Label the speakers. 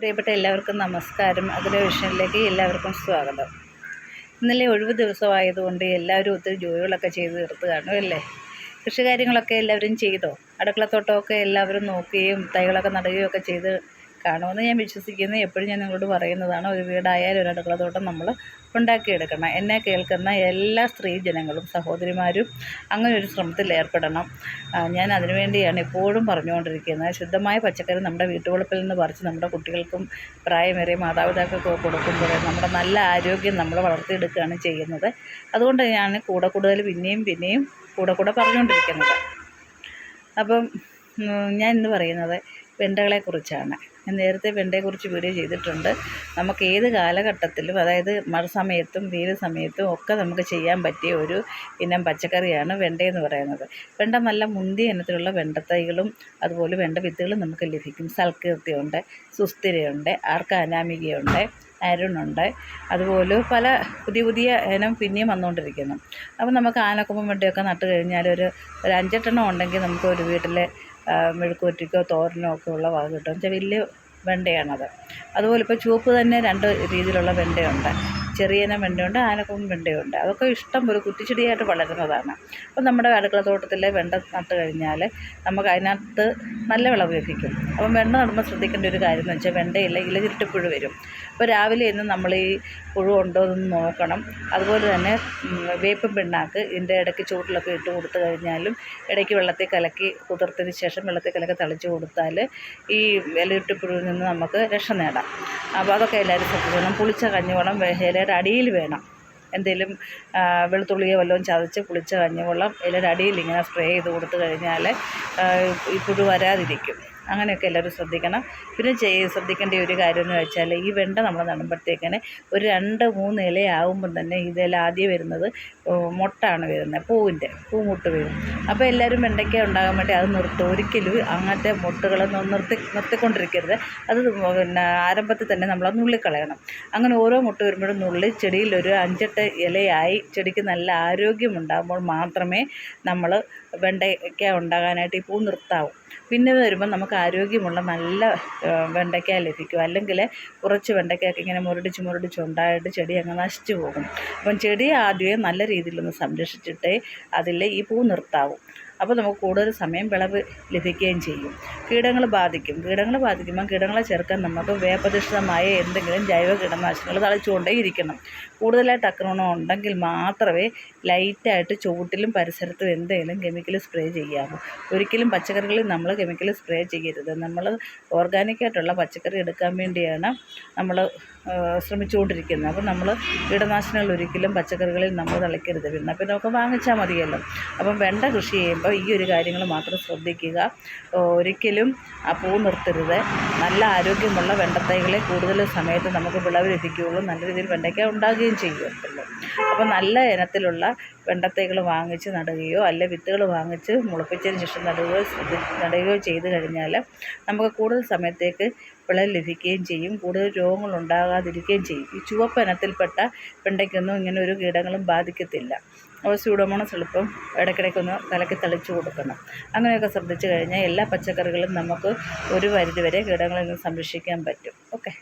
Speaker 1: പ്രിയപ്പെട്ട എല്ലാവർക്കും നമസ്കാരം. അഗ്രവിഷനിലേക്ക് എല്ലാവർക്കും സ്വാഗതം. ഇന്നലെ ഒഴിവ് ദിവസമായതുകൊണ്ട് എല്ലാവരും ഒത്തിരി ജോലികളൊക്കെ ചെയ്ത് തീർത്ത് കാണും അല്ലേ? കൃഷി കാര്യങ്ങളൊക്കെ എല്ലാവരും ചെയ്തോ? അടുക്കളത്തോട്ടമൊക്കെ എല്ലാവരും നോക്കുകയും തൈകളൊക്കെ നടുകയും ഒക്കെ ചെയ്ത് കാണുമെന്ന് ഞാൻ വിശ്വസിക്കുന്നു. എപ്പോഴും ഞാൻ നിങ്ങളോട് പറയുന്നതാണ് ഒരു വീടായാലും ഒരു അടുക്കളത്തോട്ടം നമ്മൾ ഉണ്ടാക്കിയെടുക്കണം. എന്നെ കേൾക്കുന്ന എല്ലാ സ്ത്രീ ജനങ്ങളും സഹോദരിമാരും അങ്ങനെ ഒരു ശ്രമത്തിൽ ഏർപ്പെടണം. ഞാൻ അതിനുവേണ്ടിയാണ് എപ്പോഴും പറഞ്ഞുകൊണ്ടിരിക്കുന്നത്. ശുദ്ധമായ പച്ചക്കറി നമ്മുടെ വീട്ടുവളപ്പിൽ നിന്ന് പറിച്ച് നമ്മുടെ കുട്ടികൾക്കും പ്രായമേറിയ മാതാപിതാക്കൾക്കും കൊടുക്കുമ്പോൾ നമ്മുടെ നല്ല ആരോഗ്യം നമ്മൾ വളർത്തിയെടുക്കുകയാണ് ചെയ്യുന്നത്. അതുകൊണ്ട് ഞാൻ കൂടെ കൂടുതൽ പിന്നെയും പിന്നെയും കൂടെ കൂടെ പറഞ്ഞുകൊണ്ടിരിക്കുന്നത്. അപ്പം ഞാൻ ഇന്ന് പറയുന്നത് വെണ്ടകളെക്കുറിച്ചാണ്. ഞാൻ നേരത്തെ വെണ്ടയെക്കുറിച്ച് വീഡിയോ ചെയ്തിട്ടുണ്ട്. നമുക്ക് ഏത് കാലഘട്ടത്തിലും അതായത് മഴ സമയത്തും വെയിൽ സമയത്തും ഒക്കെ നമുക്ക് ചെയ്യാൻ പറ്റിയ ഒരു ഇനം പച്ചക്കറിയാണ് വെണ്ടയെന്ന് പറയുന്നത്. വെണ്ട നല്ല മുന്തിയ ഇനത്തിലുള്ള വെണ്ടത്തൈകളും അതുപോലെ വെണ്ട വിത്തുകളും നമുക്ക് ലഭിക്കും. സൽകീർത്തിയുണ്ട് സുസ്ഥിരയുണ്ട് ആർക്ക അനാമികയുണ്ട് അരുണുണ്ട് അതുപോലെ പല പുതിയ പുതിയ ഇനം പിന്നെയും വന്നുകൊണ്ടിരിക്കുന്നു. അപ്പം നമുക്ക് ആനക്കൊമ്പൻ വെണ്ടയൊക്കെ നട്ട് കഴിഞ്ഞാൽ ഒരു ഒരു അഞ്ചെട്ടെണ്ണം ഉണ്ടെങ്കിൽ നമുക്ക് ഒരു വീട്ടിൽ മെഴുക്കുവറ്റിക്കോ തോരനോ ഒക്കെ ഉള്ള വക കിട്ടും. വെച്ചാൽ വലിയ വെണ്ടയാണത്. അതുപോലെ ഇപ്പോൾ ചുവപ്പ് തന്നെ രണ്ട് രീതിയിലുള്ള വെണ്ടയുണ്ട്. ചെറിയനം വെണ്ടയുണ്ട് ആനക്കൊമ്പ് വെണ്ടയുണ്ട്. അതൊക്കെ ഇഷ്ടം പോലെ കുറ്റിച്ചെടിയായിട്ട് വളരുന്നതാണ്. അപ്പം നമ്മുടെ അടുക്കള തോട്ടത്തിലെ വെണ്ട നട്ട് കഴിഞ്ഞാൽ നമുക്ക് അതിനകത്ത് നല്ല വിളവ് ലഭിക്കും. അപ്പം വെണ്ട നടുമ്പോൾ ശ്രദ്ധിക്കേണ്ട ഒരു കാര്യം എന്ന് വെച്ചാൽ വെണ്ടയില്ല ഇലചിരട്ടിപ്പുഴു വരും. അപ്പോൾ രാവിലെ ഇന്ന് നമ്മൾ ഈ പുഴു ഉണ്ടോ എന്ന് നോക്കണം. അതുപോലെ തന്നെ വേപ്പും പിണ്ണാക്ക് ഇതിന്റെ ഇടയ്ക്ക് ചൂട്ടിലൊക്കെ ഇട്ട് കൊടുത്തു കഴിഞ്ഞാലും ഇടയ്ക്ക് വെള്ളത്തിൽ കലക്കി കുതിർത്തതിന് ശേഷം വെള്ളത്തിൽ കലക്കി തളിച്ച് കൊടുത്താൽ ഈ ഇലചിരട്ടിപ്പുഴുവിൽ നിന്ന് നമുക്ക് രക്ഷ നേടാം. അപ്പോൾ അതൊക്കെ എല്ലാവരും ശ്രദ്ധിക്കണം. പുളിച്ച കഞ്ഞിവെള്ളം വേ- ഇലയുടെ അടിയിൽ വേണം. എന്തെങ്കിലും വെളുത്തുള്ളിയോ വല്ലതും ചതച്ച് പുളിച്ച കഞ്ഞിവെള്ളം ഇലയുടെ അടിയിൽ ഇങ്ങനെ സ്പ്രേ ചെയ്ത് കൊടുത്തു കഴിഞ്ഞാൽ ഈ പുഴു വരാതിരിക്കും. അങ്ങനെയൊക്കെ എല്ലാവരും ശ്രദ്ധിക്കണം. പിന്നെ ചെയ് ശ്രദ്ധിക്കേണ്ട ഒരു കാര്യം എന്ന് വെച്ചാൽ ഈ വെണ്ട നമ്മൾ നടുമ്പോഴത്തേക്കിന് ഒരു രണ്ട് മൂന്ന് ഇലയാകുമ്പം തന്നെ ഇതിൽ ആദ്യം വരുന്നത് മുട്ടാണ് മൊട്ടാണ് വരുന്നത് പൂവിന്റെ പൂമുട്ട് വരും. അപ്പോൾ എല്ലാവരും വെണ്ടയ്ക്ക ഉണ്ടാകാൻ വേണ്ടി അത് നിർത്തും. ഒരിക്കലും അങ്ങനത്തെ മുട്ടുകളൊന്നും നിർത്തി നിർത്തിക്കൊണ്ടിരിക്കരുത്. അത് പിന്നെ ആരംഭത്തിൽ തന്നെ നമ്മളത് നുള്ളിക്കളയണം. അങ്ങനെ ഓരോ മുട്ട വരുമ്പോഴും നുള്ളി ചെടിയിൽ ഒരു അഞ്ചെട്ട് ഇലയായി ചെടിക്ക് നല്ല ആരോഗ്യമുണ്ടാകുമ്പോൾ മാത്രമേ നമ്മൾ വെണ്ടയ്ക്ക ഉണ്ടാകാനായിട്ട് ഈ പൂ നിർത്താവൂ. പിന്നെ വരുമ്പോൾ നമുക്ക് ആരോഗ്യമുള്ള നല്ല വെണ്ടയ്ക്ക ലഭിക്കും. അല്ലെങ്കിൽ കുറച്ച് വെണ്ടയ്ക്കയൊക്കെ ഇങ്ങനെ മുരടിച്ച് മുരടിച്ച് ഉണ്ടായിട്ട് ചെടി അങ്ങ് നശിച്ചു പോകും. അപ്പം ചെടി ആദ്യമേ നല്ല രീതിയിലൊന്ന് സംരക്ഷിച്ചിട്ടേ അതിൽ ഈ പൂ നിർത്താവൂ. അപ്പോൾ നമുക്ക് കൂടുതൽ സമയം വിളവ് ലഭിക്കുകയും ചെയ്യും. കീടങ്ങൾ ബാധിക്കും. കീടങ്ങൾ ബാധിക്കുമ്പോൾ കീടങ്ങളെ ചെറുക്കാൻ നമുക്ക് വേപ്പധിഷ്ഠിതമായ എന്തെങ്കിലും ജൈവ കീടനാശിനികൾ തളിച്ചുകൊണ്ടേ ഇരിക്കണം കൂടുതലായിട്ട് ആക്രമണം ഉണ്ടെങ്കിൽ മാത്രമേ ലൈറ്റായിട്ട് ചുവട്ടിലും പരിസരത്തും എന്തെങ്കിലും കെമിക്കൽ സ്പ്രേ ചെയ്യാവൂ. ഒരിക്കലും പച്ചക്കറികളിൽ നമ്മൾ കെമിക്കൽ സ്പ്രേ ചെയ്യരുത്. നമ്മൾ ഓർഗാനിക്കായിട്ടുള്ള പച്ചക്കറി എടുക്കാൻ വേണ്ടിയാണ് നമ്മൾ ശ്രമിച്ചുകൊണ്ടിരിക്കുന്നത് അപ്പോൾ നമ്മൾ കീടനാശിനികൾ ഒരിക്കലും പച്ചക്കറികളിൽ നമ്മൾ തളിക്കരുത്. പിന്നെ പിന്നെ നമുക്ക് വാങ്ങിച്ചാൽ മതിയല്ലോ. അപ്പം വെണ്ട കൃഷി ചെയ്യുമ്പോൾ ഈ ഒരു കാര്യങ്ങൾ മാത്രം ശ്രദ്ധിക്കുക. ഒരിക്കലും ആ പൂ നിർത്തരുത്. നല്ല ആരോഗ്യമുള്ള വെണ്ടത്തൈകളെ കൂടുതൽ സമയത്ത് നമുക്ക് വിളവ് ലഭിക്കുകയുള്ളൂ നല്ല രീതിയിൽ വെണ്ടയ്ക്ക ഉണ്ടാകുകയും ചെയ്യുമല്ലോ അപ്പോൾ നല്ല ഇനത്തിലുള്ള വെണ്ടത്തൈകൾ വാങ്ങിച്ച് നടുകയോ അല്ല വിത്തുകൾ വാങ്ങിച്ച് മുളപ്പിച്ചതിന് ശേഷം നടുകയോ നടുകയോ ചെയ്ത് കഴിഞ്ഞാൽ നമുക്ക് കൂടുതൽ സമയത്തേക്ക് വിളവ് ലഭിക്കുകയും ചെയ്യും. കൂടുതൽ രോഗങ്ങൾ ഉണ്ടാകാതിരിക്കുകയും ചെയ്യും. ഈ ചുവപ്പ് ഇനത്തിൽപ്പെട്ട വെണ്ടയ്ക്കൊന്നും ഇങ്ങനെ ഒരു കീടങ്ങളും ബാധിക്കത്തില്ല. അപ്പോൾ സ്യൂഡോമോണസ് എളുപ്പം ഇടയ്ക്കിടയ്ക്കൊന്ന് കലക്കി തളിച്ചു കൊടുക്കണം. അങ്ങനെയൊക്കെ ശ്രദ്ധിച്ചു കഴിഞ്ഞാൽ എല്ലാ പച്ചക്കറികളും നമുക്ക് ഒരു പരിധിവരെ കീടങ്ങളിൽ നിന്ന് സംരക്ഷിക്കാൻ പറ്റും. ഓക്കെ.